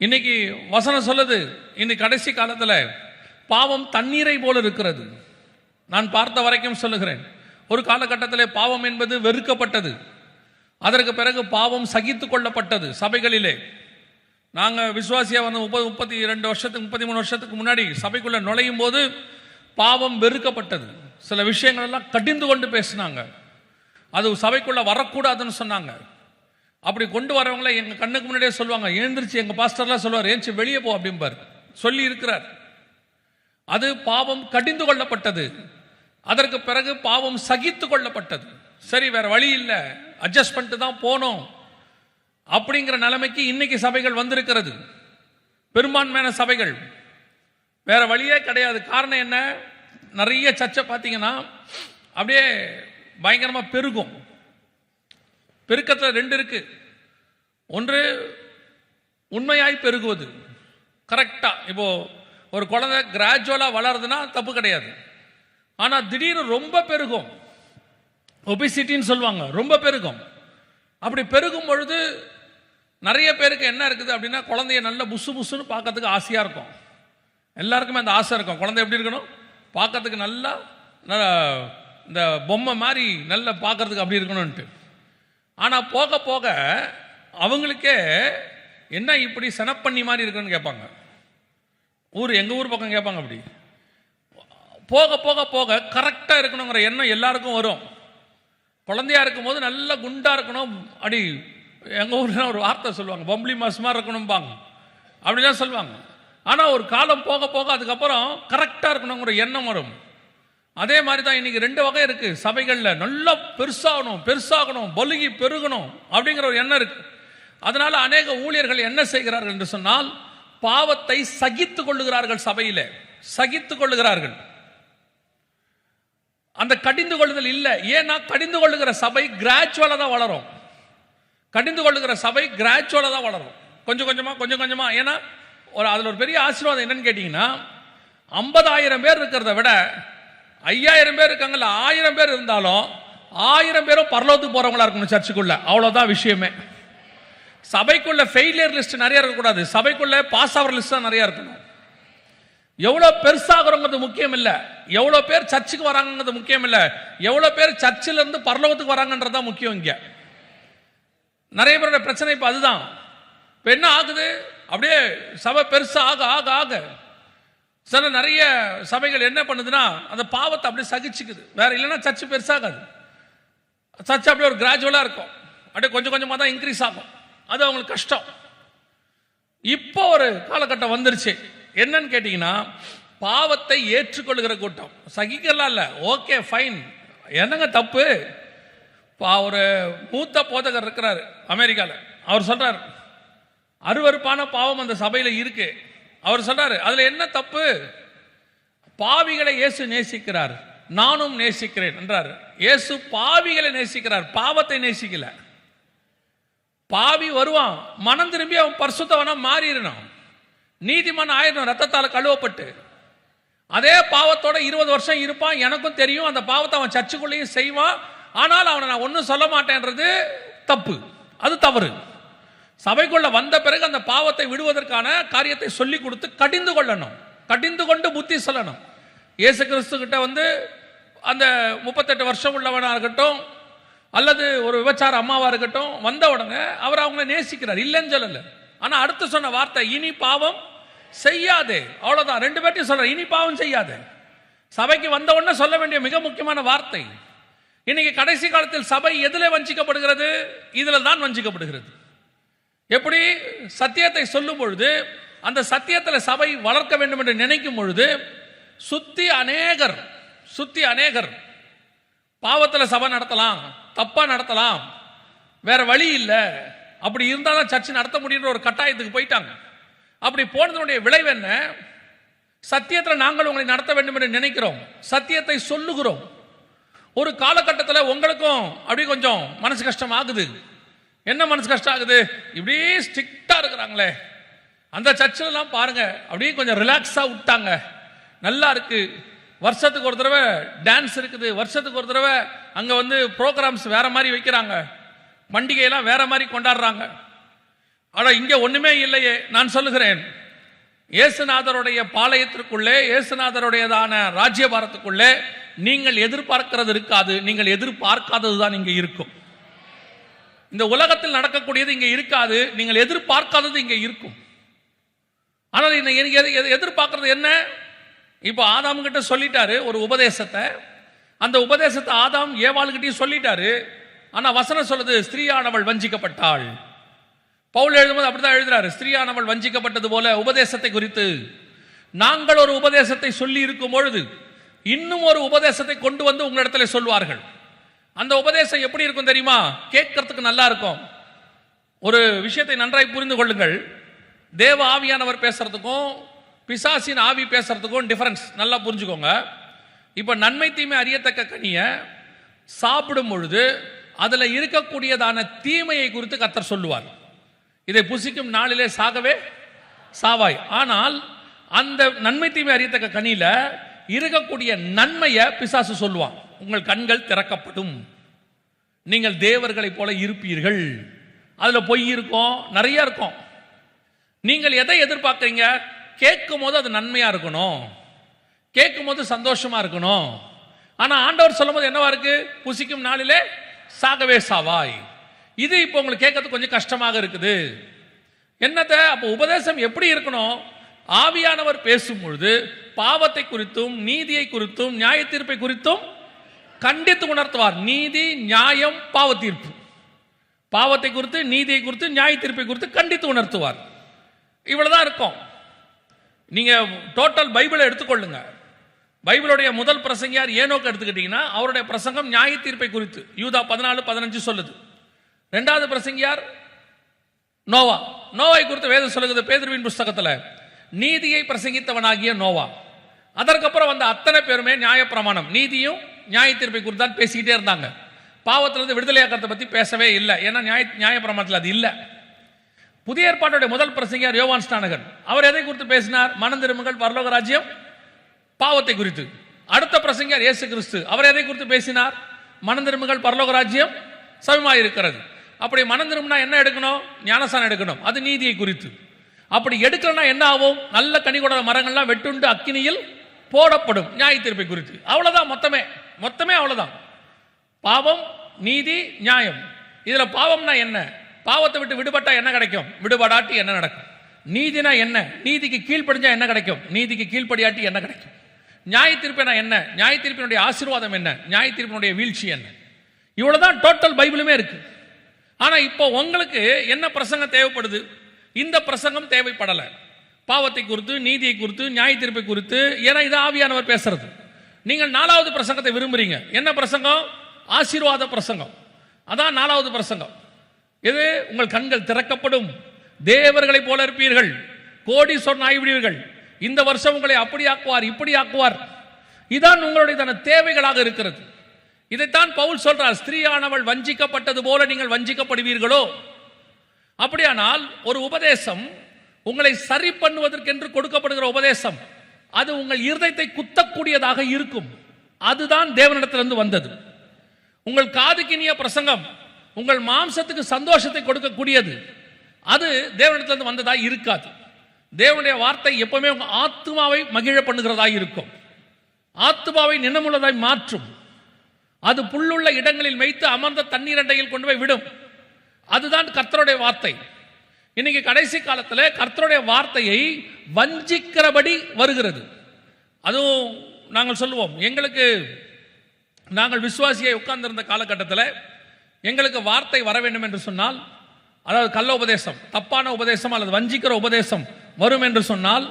இன்னைக்கு வசனம் சொல்லுது இன்னைக்கு கடைசி காலத்தில் பாவம் தண்ணீரை போல இருக்கிறது. நான் பார்த்த வரைக்கும் சொல்லுகிறேன் ஒரு காலகட்டத்தில் பாவம் என்பது வெறுக்கப்பட்டது. அதற்கு பிறகு பாவம் சகித்து கொள்ளப்பட்டது சபைகளிலே. நாங்கள் விசுவாசியாக வந்து முப்பது முப்பத்தி ரெண்டு வருஷத்துக்கு முப்பத்தி மூணு வருஷத்துக்கு முன்னாடி சபைக்குள்ளே நுழையும் போது பாவம் வெறுக்கப்பட்டது. சில விஷயங்கள் எல்லாம் கடிந்து கொண்டு பேசினாங்க. அது சபைக்குள்ளே வரக்கூடாதுன்னு சொன்னாங்க. அப்படி கொண்டு வரவங்கள எங்கள் கண்ணுக்கு முன்னாடியே சொல்லுவாங்க. எழுந்திரிச்சு எங்கள் பாஸ்டர்லாம் சொல்லுவார் ஏந்திச்சு வெளியே போ அப்படிம்பார் சொல்லி இருக்கிறார். அது பாவம் கடிந்து கொள்ளப்பட்டது. அதற்கு பிறகு பாவம் சகித்து கொள்ளப்பட்டது. சரி வேற வழி இல்லை. அட்ஜஸ்ட் பண்ணிட்டு தான் போனோம். அப்படிங்கிற நிலைமைக்கு இன்னைக்கு சபைகள் வந்திருக்கிறது. பெரும்பான்மையான சபைகள். வேற வழியே கிடையாது. காரணம் என்ன? நிறைய சர்ச்சை பார்த்தீங்கன்னா அப்படியே பயங்கரமாக பெருகும். பெருக்கத்தில் ரெண்டு இருக்கு. ஒன்று உண்மையாய் பெருகுவது. கரெக்டாக இப்போ ஒரு குழந்தை கிராஜுவலாக வளருதுன்னா தப்பு கிடையாது. ஆனால் திடீர்னு ரொம்ப பெருகும். ஒபிசிட்டின்னு சொல்லுவாங்க. ரொம்ப பெருகும். அப்படி பெருகும் பொழுது நிறைய பேருக்கு என்ன இருக்குது அப்படின்னா குழந்தைய நல்ல புசு புசுன்னு பார்க்கறதுக்கு ஆசையாக இருக்கும். எல்லாருக்குமே அந்த ஆசை இருக்கும். குழந்தை எப்படி இருக்கணும்? பார்க்கறதுக்கு நல்லா இந்த பொம்மை மாதிரி நல்லா பார்க்கறதுக்கு அப்படி இருக்கணும்ன்ட்டு. ஆனால் போக போக அவங்களுக்கே என்ன இப்படி செனப்பண்ணி மாதிரி இருக்குன்னு கேட்பாங்க. ஊர் எங்கள் ஊர் பக்கம் கேட்பாங்க அப்படி. போக போக போக கரெக்டாக இருக்கணுங்கிற எண்ணம் எல்லாருக்கும் வரும். குழந்தையா இருக்கும்போது நல்லா குண்டாக இருக்கணும். அப்படி எங்கள் ஊரில் ஒரு வார்த்தை சொல்லுவாங்க பம்பளி மாசமாக இருக்கணும்பாங்க. அப்படிலாம் சொல்லுவாங்க. ஆனால் ஒரு காலம் போக போக அதுக்கப்புறம் கரெக்டாக இருக்கணுங்கிற எண்ணம் வரும். அதே மாதிரி தான் இன்னைக்கு ரெண்டு வகை இருக்குது சபைகளில் நல்லா பெருசாகணும் பெருசாகணும் பலுகி பெருகணும் அப்படிங்கிற ஒரு எண்ணம் இருக்கு. அதனால் அநேக ஊழியர்கள் என்ன செய்கிறார்கள் என்று சொன்னால் பாவத்தை சகித்து கொள்ளுகிறார்கள் சபையில். சகித்து கொள்ளுகிறார்கள். அந்த கடிந்து கொள்ளுதல் இல்லை. ஏன்னா கடிந்து கொள்ளுகிற சபை கிராஜுவலாக தான் வளரும். கடிந்து கொள்ளுகிற சபை கிராஜுவலாக தான் வளரும். கொஞ்சம் கொஞ்சமாக கொஞ்சம் கொஞ்சமாக ஏன்னா ஒரு அதில் ஒரு பெரிய ஆசீர்வாதம் என்னன்னு கேட்டிங்கன்னா ஐம்பதாயிரம் பேர் இருக்கிறத விட ஐயாயிரம் பேர் இருக்காங்கல்ல ஆயிரம் பேர் இருந்தாலும் ஆயிரம் பேரும் பரலோத்துக்கு போறவங்களா இருக்கணும் சர்ச்சுக்குள்ள. அவ்வளவுதான் விஷயமே. சபைக்குள்ள ஃபெயிலியர் லிஸ்ட் நிறைய இருக்கக்கூடாது. சபைக்குள்ள பாஸ் ஆகிற லிஸ்ட் தான் நிறைய இருக்கணும். எவ்வளோ பெருசாகிறோங்கிறது முக்கியம் இல்லை. எவ்வளோ பேர் சர்ச்சுக்கு வராங்கிறது முக்கியம் இல்லை. எவ்வளோ பேர் சர்ச்சிலேருந்து பரலோகத்துக்கு வராங்கன்றது தான் முக்கியம் இங்கே. நிறைய பேரோட பிரச்சனை இப்போ அதுதான். இப்போ என்ன ஆகுது? அப்படியே சபை பெருசாக ஆக ஆக ஆக. சில நிறைய சபைகள் என்ன பண்ணுதுன்னா அந்த பாவத்தை அப்படியே சகிச்சுக்குது. வேற இல்லைன்னா சர்ச்சு பெருசாகாது. சர்ச் அப்படியே ஒரு கிராஜுவலாக இருக்கும். அப்படியே கொஞ்சம் கொஞ்சமாக தான் இன்க்ரீஸ் ஆகும். அது அவங்களுக்கு கஷ்டம். இப்போ ஒரு காலகட்டம் வந்துருச்சு. என்னன்னு கேட்டிங்கன்னா பாவத்தை ஏற்றுக்கொள்கிற கூட்டம். சகிக்கலாம் இல்லை. ஓகே ஃபைன் என்னங்க தப்பு? இப்போ ஒரு மூத்த போதகர் இருக்கிறார் அமெரிக்காவில் அவர் சொல்கிறார் அருவருப்பான பாவம் அந்த சபையில் இருக்குது அவர் சொல்றாரு அதுல என்ன தப்பு? பாவிகளை இயேசு நேசிக்கிறார் நானும் நேசிக்கிறேன் என்றார். இயேசு பாவிகளை நேசிக்கிறார் பாவத்தை நேசிக்கல. பாவி வருவான் மனம் திரும்பி அவன் பரிசுத்தவனா மாறிடணும். நீதிமான் ஆயிடணும் ரத்தத்தால் கழுவப்பட்டு. அதே பாவத்தோட இருபது வருஷம் இருப்பான் எனக்கும் தெரியும் அந்த பாவத்தை அவன் சர்ச்சுக்குள்ளேயும் செய்வான். ஆனால் அவனை நான் ஒன்றும் சொல்ல மாட்டேன்றது தப்பு. அது தவறு. சபைக்குள்ள வந்த பிறகு அந்த பாவத்தை விடுவதற்கான காரியத்தை சொல்லி கொடுத்து கடிந்து கொள்ளணும். கடிந்து கொண்டு புத்தி சொல்லணும். இயேசு கிறிஸ்து கிட்ட வந்து அந்த முப்பத்தெட்டு வருஷம் உள்ளவனாக இருக்கட்டும் அல்லது ஒரு விபச்சார அம்மாவாக இருக்கட்டும் வந்த உடனே அவர் அவங்கள நேசிக்கிறார். இல்லைன்னு சொல்லலை. ஆனால் அடுத்து சொன்ன வார்த்தை இனி பாவம் செய்யாதே. அவ்வளோதான் ரெண்டு பேர்ட்டையும் சொல்ற இனி பாவம் செய்யாதே. சபைக்கு வந்த உடனே சொல்ல வேண்டிய மிக முக்கியமான வார்த்தை இன்னைக்கு கடைசி காலத்தில் சபை எதில் வஞ்சிக்கப்படுகிறது? இதில் தான் வஞ்சிக்கப்படுகிறது. எப்படி சத்தியத்தை சொல்லும் பொழுது அந்த சத்தியத்தில் சபை வளர்க்க வேண்டும் என்று நினைக்கும் பொழுது சுத்தி அநேகர் சுத்தி அநேகர் பாவத்தில் சபை நடத்தலாம் தப்பா நடத்தலாம் வேற வழி இல்லை அப்படி இருந்தால் தான் சர்ச்சை நடத்த முடியுன்ற ஒரு கட்டாயத்துக்கு போயிட்டாங்க. அப்படி போனதனுடைய விளைவு என்ன? சத்தியத்தில் நாங்கள் உங்களை நடத்த வேண்டும் என்று நினைக்கிறோம் சத்தியத்தை சொல்லுகிறோம். ஒரு காலகட்டத்தில் உங்களுக்கும் அப்படி கொஞ்சம் மனசு கஷ்டம் ஆகுது என்ன மனசு கஷ்டம் ஆகுது இப்படியே ஸ்ட்ரிக்டாக இருக்கிறாங்களே. அந்த சர்ச்சிலலாம் பாருங்க. அப்படியே கொஞ்சம் ரிலாக்ஸாக விட்டாங்க. நல்லா இருக்கு. வருஷத்துக்கு ஒரு தடவை டான்ஸ் இருக்குது. வருஷத்துக்கு ஒரு தடவை அங்கே வந்து ப்ரோக்ராம்ஸ் வேற மாதிரி வைக்கிறாங்க. பண்டிகையெல்லாம் வேற மாதிரி கொண்டாடுறாங்க. ஆனால் இங்கே ஒன்றுமே இல்லையே. நான் சொல்லுகிறேன். இயேசுநாதருடைய பாளையத்திற்குள்ளே இயேசுநாதருடையதான ராஜ்யபாரத்துக்குள்ளே நீங்கள் எதிர்பார்க்கிறது இருக்காது. நீங்கள் எதிர்பார்க்காதது தான் இங்கே இருக்கும். இந்த உலகத்தில் நடக்கக்கூடியது இங்கே இருக்காது. நீங்கள் எதிர்பார்க்காதது இங்கே இருக்கும். ஆனால் இந்த எது- எதிர்பார்க்கறது என்ன? இப்போ ஆதாம் கிட்ட சொல்லிட்டாரு ஒரு உபதேசத்தை. அந்த உபதேசத்தை ஆதாம் ஏவாளுகிட்டையும் சொல்லிட்டாரு. ஆனால் வசனம் சொல்லுது ஸ்திரீயானவள் வஞ்சிக்கப்பட்டாள். பவுல் எழுதும்போது அப்படிதான் எழுதுறாரு ஸ்திரீயானவள் வஞ்சிக்கப்பட்டது போல உபதேசத்தை குறித்து. நாங்கள் ஒரு உபதேசத்தை சொல்லி இருக்கும் பொழுது இன்னும் ஒரு உபதேசத்தை கொண்டு வந்து உங்களிடத்துல சொல்வார்கள். அந்த உபதேசம் எப்படி இருக்கும் தெரியுமா? கேட்கறதுக்கு நல்லா இருக்கும். ஒரு விஷயத்தை நன்றாய் புரிந்து கொள்ளுங்கள். தேவ ஆவியானவர் பேசுறதுக்கும் பிசாசின் ஆவி பேசுறதுக்கும் டிஃபரன்ஸ் நல்லா புரிஞ்சுக்கோங்க. இப்போ நன்மை தீமை அறியத்தக்க கனியை சாப்பிடும் பொழுது அதில் இருக்கக்கூடியதான தீமையை குறித்து கத்தர் சொல்லுவார். இதை புசிக்கும் நாளிலே சாகவே சாவாய். ஆனால் அந்த நன்மை தீமை அறியத்தக்க கனியில இருக்கக்கூடிய நன்மையை பிசாசு சொல்லுவான். உங்கள் கண்கள் திறக்கப்படும். நீங்கள் தேவர்களைப் போல இருப்பீர்கள். அதில் பொய் இருக்கும் நிறைய இருக்கும். நீங்கள் எதை எதிர்பார்க்குறீங்க? கேட்கும் போது அது நன்மையாக இருக்கணும். கேட்கும் போது சந்தோஷமாக இருக்கணும். ஆனால் ஆண்டவர் சொல்லும் போது என்னவா இருக்கு? புசிக்கும் நாளிலே சாகவே சாவாய். இது இப்போ உங்களுக்கு கேட்கறது கொஞ்சம் கஷ்டமாக இருக்குது. என்னத்தை? அப்போ உபதேசம் எப்படி இருக்கணும்? ஆவியானவர் பேசும் பொழுது பாவத்தை குறித்தும் நீதியை குறித்தும் நியாய தீர்ப்பை குறித்தும் கண்டித்து உணர்த்துவார். நீதி நியாயம் பாவ தீர்ப்பு பாவத்தை குறித்து நீதியை குறித்து நியாய தீர்ப்பை குறித்து கண்டித்து உணர்த்துவார். இவ்வளவுதான் இருக்கும். நீங்க டோட்டல் பைபிளை எடுத்துக்கொள்ளுங்க. பைபிளுடைய முதல் பிரசங்கியார் ஏனோக்கு எடுத்துக்கிட்டீங்கன்னா அவருடைய பிரசங்கம் நியாய தீர்ப்பை குறித்து. யூதா பதினாலு பதினஞ்சு சொல்லுது. ரெண்டாவது பிரசங்கியார் நோவா. நோவை குறித்து வேதம் சொல்லுகிறது பேதர்வின் புஸ்தகத்தில். நீதியை பிரசங்கித்தவனாகிய நோவா. அதற்கப்புறம் வந்த அத்தனை பேருமே நியாயப்பிரமாணம். நீதியும் நியாய தீர்ப்பை குறித்து தான் பேசிக்கிட்டே இருந்தாங்க. பாவத்திலிருந்து விடுதலையாக்கிறத பற்றி பேசவே இல்லை. ஏன்னா நியாய நியாயப்பிரமாணத்தில் அது இல்லை. புதிய ஏற்பாட்டுடைய முதல் பிரசங்கர் யோவான் ஸ்டானகன் அவர் எதை குறித்து பேசினார்? மனம் திரும்புங்கள் பரலோக ராஜ்யம் பாவத்தை குறித்து. அடுத்த பிரசங்கர் இயேசு கிறிஸ்து. அவர் எதை குறித்து பேசினார்? மனம் திரும்புங்கள் பரலோக ராஜ்யம் சமமாக இருக்கிறது. அப்படி மனம் திரும்பினா என்ன எடுக்கணும்? ஞானசானம் எடுக்கணும். அது நீதியை குறித்து. அப்படி எடுக்கலன்னா என்ன ஆகும்? நல்ல கனிகொட மரங்கள்லாம் வெட்டுண்டு அக்கினியில் போடப்படும் நியாய தீர்ப்பை குறித்து. அவ்வளோதான் மொத்தமே. மொத்தமே அவ்வளோதான் பாவம் நீதி நியாயம். இதில் பாவம்னா என்ன? பாவத்தை விட்டு விடுபட்டா என்ன கிடைக்கும்? விடுபடாட்டி என்ன நடக்கும்? நீதினா என்ன? நீதிக்கு கீழ்ப்படிஞ்சா என்ன கிடைக்கும்? நீதிக்கு கீழ்ப்படியாட்டி என்ன கிடைக்கும்? நியாய தீர்ப்பினா என்ன? நியாய தீர்ப்பினுடைய ஆசீர்வாதம் என்ன? நியாய தீர்ப்பினுடைய வீழ்ச்சி என்ன? இவ்வளோதான் டோட்டல் பைபிளுமே இருக்கு. ஆனால் இப்போ உங்களுக்கு என்ன பிரசங்கம் தேவைப்படுது? இந்த பிரசங்கம் தேவைப்படலை. பாவத்தை குறித்து நீதியை குறித்து நியாய தீர்ப்பை குறித்து ஏன்னா இது ஆவியானவர் பேசுறது. நீங்கள் நாலாவது பிரசங்கத்தை விரும்புறீங்க. என்ன பிரசங்கம்? ஆசீர்வாத பிரசங்கம். அதான் நாலாவது பிரசங்கம். இது உங்கள் கண்கள் திறக்கப்படும். தேவர்களைப் போல இருப்பீர்கள். கோடி சொன்ன ஆகிவிடுவீர்கள். இந்த வருஷம் உங்களை அப்படி ஆக்குவார் இப்படி ஆக்குவார். இதான் உங்களுடைய தன தேவைகளாக இருக்கிறது. இதைத்தான் பவுல் சொல்றார் ஸ்திரீயானவள் வஞ்சிக்கப்பட்டது போல நீங்கள் வஞ்சிக்கப்படுவீர்களோ? அப்படியானால் ஒரு உபதேசம் உங்களை சரி பண்ணுவதற்கென்று கொடுக்கப்படுகிற உபதேசம். அது உங்கள் இருதயத்தை குத்தக்கூடியதாக இருக்கும். அதுதான் தேவனிடத்திலிருந்து வந்தது. உங்கள் காதுக்கினிய பிரசங்கம் உங்கள் மாம்சத்துக்கு சந்தோஷத்தை கொடுக்கக்கூடியது. அது தேவனிடத்திலிருந்து வந்ததா இருக்காது. தேவனுடைய வார்த்தை எப்பவுமே உங்கள் ஆத்மாவை மகிழ பண்ணுகிறதா இருக்கும். ஆத்மாவை நினமுள்ளதாய் மாற்றும். அது புல்லுள்ள இடங்களில் வைத்து அமர்ந்த தண்ணீர் அண்டையில் கொண்டு போய் விடும். அதுதான் கர்த்தருடைய வார்த்தை. இன்னைக்கு கடைசி காலத்தில் கர்த்தருடைய வார்த்தையை வஞ்சிக்கிறபடி வருகிறது. அதுவும் நாங்கள் சொல்லுவோம் எங்களுக்கு நாங்கள் விசுவாசியை உட்கார்ந்திருந்த காலகட்டத்தில் எங்களுக்கு வார்த்தை வர வேண்டும் என்று சொன்னால் அதாவது கள்ள உபதேசம் தப்பான உபதேசம் அல்லது வஞ்சிக்கிற உபதேசம் வரும் என்று சொன்னால்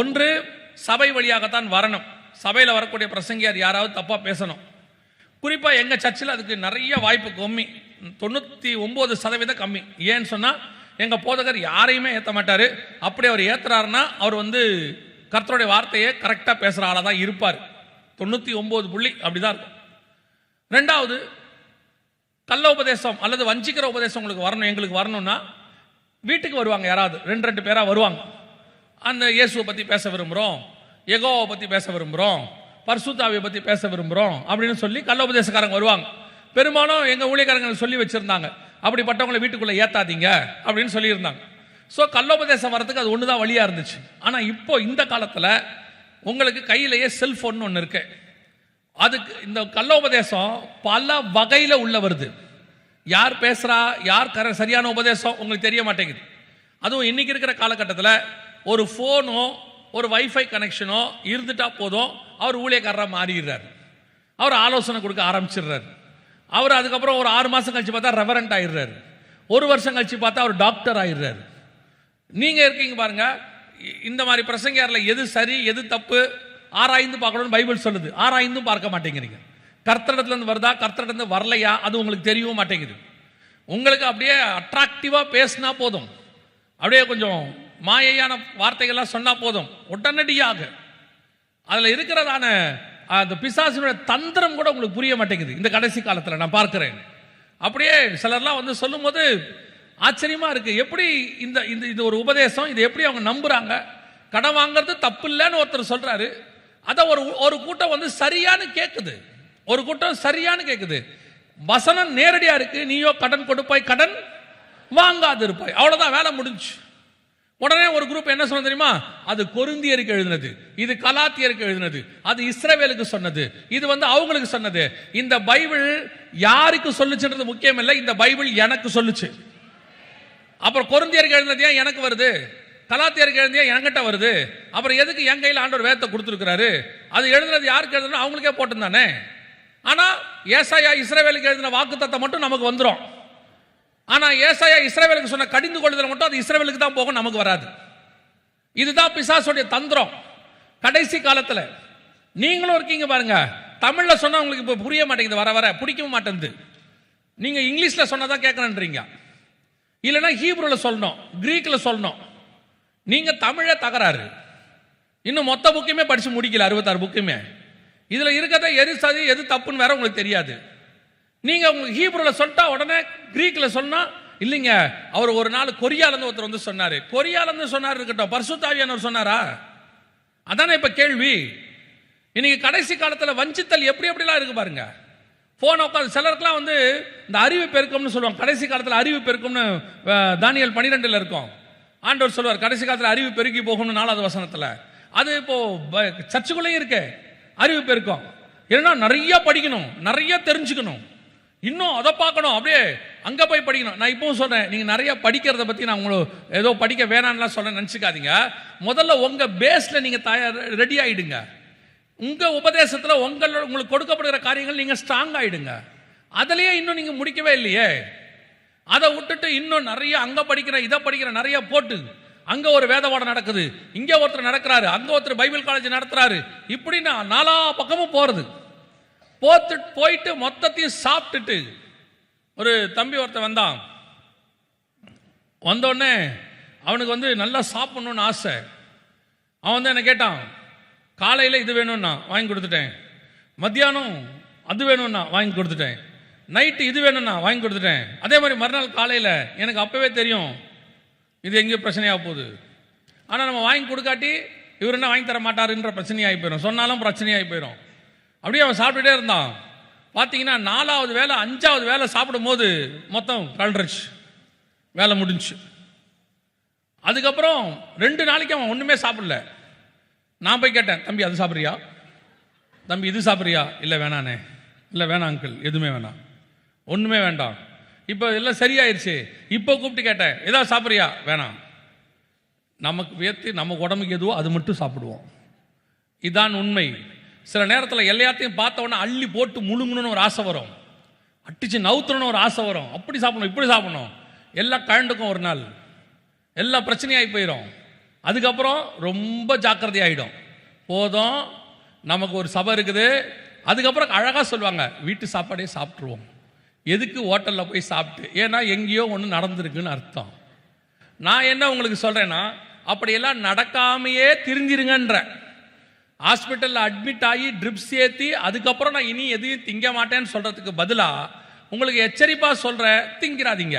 ஒன்று சபை வழியாகத்தான் வரணும். சபையில் வரக்கூடிய பிரசங்கியார் யாராவது தப்பாக பேசணும். குறிப்பாக எங்கள் சர்ச்சில் அதுக்கு நிறைய வாய்ப்பு கம்மி. தொண்ணூற்றி ஒம்பது சதவீதம் கம்மி. ஏன்னு சொன்னால் எங்கள் போதகர் யாரையுமே ஏற்ற மாட்டார். அப்படி அவர் ஏற்றுறாருன்னா அவர் வந்து கர்த்தருடைய வார்த்தையை கரெக்டாக பேசுகிற ஆளாக தான் இருப்பார். தொண்ணூற்றி ஒம்பது புள்ளி அப்படி தான் இருக்கும். ரெண்டாவது கள்ள உபதேசம் அல்லது வஞ்சிக்கிற உபதேசம் உங்களுக்கு வரணும் எங்களுக்கு வரணும்னா வீட்டுக்கு வருவாங்க யாராவது. ரெண்டு ரெண்டு பேராக வருவாங்க. அந்த இயேசுவை பற்றி பேச விரும்புகிறோம் எகோவை பற்றி பேச விரும்புகிறோம் பர்சுத்தாவை பற்றி பேச விரும்புகிறோம் அப்படின்னு சொல்லி கள்ள உபதேசக்காரங்க வருவாங்க. பெரும்பாலும் எங்கள் ஊழியக்காரங்க சொல்லி வச்சுருந்தாங்க. அப்படிப்பட்டவங்களை வீட்டுக்குள்ளே ஏத்தாதீங்க அப்படின்னு சொல்லியிருந்தாங்க. ஸோ கல்லோபதேசம் வரதுக்கு அது ஒன்று தான் வழியாக இருந்துச்சு. ஆனால் இப்போ இந்த காலத்தில் உங்களுக்கு கையிலேயே செல்ஃபோன் ஒன்று இருக்கு. அதுக்கு இந்த கல்லோபதேசம் பல வகையில் உள்ள வருது. யார் பேசுகிறா யார் கர சரியான உபதேசம் உங்களுக்கு தெரிய மாட்டேங்குது. அதுவும் இன்றைக்கி இருக்கிற காலகட்டத்தில் ஒரு ஃபோனோ ஒரு வைஃபை கனெக்ஷனோ இருந்துட்டா போதும் அவர் ஊழியக்காரராக மாறிடுறாரு. அவர் ஆலோசனை கொடுக்க ஆரம்பிச்சிடுறாரு. அவர் அதுக்கப்புறம் ஒரு ஆறு மாதம் கழிச்சு பார்த்தா ரெவரண்ட் ஆயிடுறாரு. ஒரு வருஷம் கழிச்சு பார்த்தா அவர் டாக்டர் ஆயிடுறாரு. நீங்கள் இருக்கீங்க பாருங்க. இ- இந்த மாதிரி பிரசங்கியாரில் எது சரி எது தப்பு ஆராய்ந்து பார்க்கணும்னு பைபிள் சொல்லுது. ஆராய்ந்தும் பார்க்க மாட்டேங்கிறீங்க. கர்த்தடத்துலேருந்து வருதா கர்த்தரிடத்துலேருந்து வரலையா அது உங்களுக்கு தெரியவும் மாட்டேங்குது. உங்களுக்கு அப்படியே அட்ராக்டிவாக பேசினா போதும். அப்படியே கொஞ்சம் மாயையான வார்த்தைகள்லாம் சொன்னால் போதும். உடனடியாக. அதில் இருக்கிறதான அந்த பிசாசினுடைய தந்திரம் கூட உங்களுக்கு புரிய மாட்டேங்குது. இந்த கடைசி காலத்தில் நான் பார்க்குறேன். அப்படியே சிலர்லாம் வந்து சொல்லும்போது ஆச்சரியமாக இருக்குது எப்படி இந்த இந்த இது ஒரு உபதேசம்? இது எப்படி அவங்க நம்புகிறாங்க கடன் வாங்குறது தப்பு இல்லைன்னு ஒருத்தர் சொல்கிறாரு அதை ஒரு ஒரு கூட்டம் வந்து சரியானு கேட்குது ஒரு கூட்டம் சரியானு கேட்குது வசனம் நேரடியாக இருக்குது நீயோ கடன் கொடுப்பாய் கடன் வாங்காது இருப்பாய் அவ்வளோதான் வேலை முடிஞ்சு. உடனே ஒரு குரூப் என்ன சொன்ன தெரியுமா? அது கொருந்தியருக்கு எழுதினது. இது கலாத்தியருக்கு எழுதினது. அது இஸ்ரவேலுக்கு சொன்னது. இது வந்து அவங்களுக்கு சொன்னது. இந்த பைபிள் யாருக்கு சொல்லுச்சுன்றது முக்கியம் இல்லை இந்த பைபிள் எனக்கு சொல்லுச்சு. அப்புறம் கொருந்தியருக்கு எழுதினது ஏன் எனக்கு வருது? கலாத்தியருக்கு எழுதிய என்கிட்ட வருது? அப்புறம் எதுக்கு என் கையில் ஆண்டவர் வேத்தை கொடுத்துருக்கிறாரு? அது எழுதுனது யாருக்கு எழுதுனா அவங்களுக்கே போட்டிருந்தானே ஆனால் ஏசாயா இஸ்ரேவேலுக்கு எழுதின வாக்குத்தத்தம் மட்டும் நமக்கு வந்துடும் ஆனா ஏசாயா இஸ்ரேவேலுக்கு சொன்ன கடிந்து கொள்ளுதல் மட்டும் அது இஸ்ரேவேலுக்கு தான் போகும் நமக்கு வராது. இதுதான் பிசாசுடைய தந்திரம். கடைசி காலத்தில். நீங்களும் இருக்கீங்க பாருங்க. தமிழில் சொன்னால் உங்களுக்கு இப்போ புரிய மாட்டேங்குது வர வர. பிடிக்கவும் மாட்டேங்குது. நீங்கள் இங்கிலீஷில் சொன்னதான் கேட்கணுன்றீங்க இல்லைன்னா ஹீப்ரூவில் சொல்லணும் க்ரீக்கில் சொல்லணும். நீங்கள் தமிழே தகராறு. இன்னும் மொத்த புக்கையுமே படித்து முடிக்கல அறுபத்தாறு புக்குமே. இதில் இருக்கிறத எது சரி எது தப்புன்னு வேற உங்களுக்கு தெரியாது. நீங்க உங்களுக்கு ஹீப்ருல சொல்லிட்டா உடனே கிரீக்ல சொன்னா இல்லைங்க அவர் ஒரு நாள் கொரியால இருந்து ஒருத்தர் வந்து சொன்னாரு. கொரியால இருந்து சொன்னாரு இருக்கட்டும் பர்சுத்தாவியானவர் சொன்னாரா? அதானே இப்ப கேள்வி. இன்னைக்கு கடைசி காலத்துல வஞ்சித்தல் எப்படி எப்படிலாம் இருக்கு பாருங்க. ஃபோன் உட்காந்து சிலருக்குலாம் வந்து இந்த அறிவு பெருக்கம்னு சொல்லுவாங்க. கடைசி காலத்துல அறிவு பெருக்கம்னு தானியல் பன்னிரெண்டில் பனிரெண்டுல இருக்கும். ஆண்டவர் சொல்லுவார் கடைசி காலத்துல அறிவு பெருக்கி போகும்னு நாலாவது வசனத்துல. அது இப்போ ப- சர்ச்சுக்குள்ளேயும் இருக்கு. அறிவு பெருக்கம். ஏன்னா நிறைய படிக்கணும் நிறைய தெரிஞ்சுக்கணும். இன்னும் அதை பார்க்கணும். அப்படியே அங்கே போய் படிக்கணும். நான் இப்பவும் சொல்கிறேன் நீங்கள் நிறைய படிக்கிறத பற்றி நான் உங்களுக்கு ஏதோ படிக்க வேணான்லாம் சொல்ல நினச்சிக்காதீங்க. முதல்ல உங்கள் பேஸில் நீங்கள் தயார் ரெடி ஆகிடுங்க உங்கள் உபதேசத்தில் உங்கள் உங்களுக்கு கொடுக்கப்படுகிற காரியங்கள் நீங்கள் ஸ்ட்ராங் ஆகிடுங்க அதுலேயே இன்னும் நீங்கள் முடிக்கவே இல்லையே. அதை விட்டுட்டு இன்னும் நிறைய அங்கே படிக்கிற இதை படிக்கிற நிறைய போட்டு அங்கே ஒரு வேதவாடம் நடக்குது. இங்கே ஒருத்தர் நடக்கிறாரு அங்கே ஒருத்தர் பைபிள் காலேஜ் நடத்துறாரு. இப்படி நான் நாலா பக்கமும் போகிறது போத்து போயிட்டு மொத்தத்தையும் சாப்பிட்டுட்டு ஒரு தம்பி ஒருத்தன் வந்தான். வந்தோடனே அவனுக்கு வந்து நல்லா சாப்பிட்ணுன்னு ஆசை. அவன் வந்து என்ன கேட்டான் காலையில் இது வேணும்னா வாங்கி கொடுத்துட்டேன். மத்தியானம் அது வேணும்னா வாங்கி கொடுத்துட்டேன். நைட்டு இது வேணும்னா வாங்கி கொடுத்துட்டேன். அதே மாதிரி மறுநாள் காலையில் எனக்கு அப்போவே தெரியும். இது எங்கேயோ பிரச்சனையாக போகுது. ஆனால் நம்ம வாங்கி கொடுக்காட்டி இவர் என்ன வாங்கி தர மாட்டாருன்ற பிரச்சனையாகி போயிடும் சொன்னாலும் பிரச்சனையாகி போயிடும் அப்படியே அவன் சாப்பிட்டுட்டே இருந்தான். பார்த்தீங்கன்னா நாலாவது வேலை அஞ்சாவது வேலை சாப்பிடும்போது மொத்தம் கழண்டுருச்சு வேலை முடிஞ்சு. அதுக்கப்புறம் ரெண்டு நாளைக்கு அவன் ஒன்றுமே சாப்பிடல. நான் போய் கேட்டேன் தம்பி அது சாப்பிட்றியா? தம்பி இது சாப்பிட்றியா? இல்லை வேணானே. இல்லை வேணாம் அங்கிள் எதுவுமே வேணாம். ஒன்றுமே வேண்டாம். இப்போ எல்லாம் சரியாயிருச்சு. இப்போ கூப்பிட்டு கேட்டேன். ஏதாவது சாப்பிட்றியா? வேணாம். நமக்கு வியத்து நம்ம உடம்புக்கு எதுவோ அது மட்டும் சாப்பிடுவோம். இதான் உண்மை. சில நேரத்தில் எல்லாத்தையும் பார்த்த உடனே அள்ளி போட்டு முழுங்கணும்னு ஒரு ஆசை வரும். அடிச்சு நவுத்தணும்னு ஒரு ஆசை வரும். அப்படி சாப்பிடணும் இப்படி சாப்பிடணும். எல்லாம் கழண்டுக்கும் ஒரு நாள். எல்லா பிரச்சனையாகி போயிடும் அதுக்கப்புறம் ரொம்ப ஜாக்கிரதை ஆகிடும் போதும் நமக்கு ஒரு சபை இருக்குது. அதுக்கப்புறம் அழகாக சொல்லுவாங்க வீட்டு சாப்பாடே சாப்பிட்ருவோம் எதுக்கு ஹோட்டலில் போய் சாப்பிட்டு? ஏன்னா எங்கேயோ ஒன்று நடந்திருக்குன்னு அர்த்தம். நான் என்ன உங்களுக்கு சொல்கிறேன்னா அப்படியெல்லாம் நடக்காமையே திரிஞ்சிருங்கன்றேன் ஹாஸ்பிட்டலில் அட்மிட் ஆகி ட்ரிப்ஸ் ஏற்றி அதுக்கப்புறம் நான் இனி எதையும் திங்க மாட்டேன்னு சொல்கிறதுக்கு பதிலாக உங்களுக்கு எச்சரிப்பாக சொல்கிற திங்கிறாதீங்க.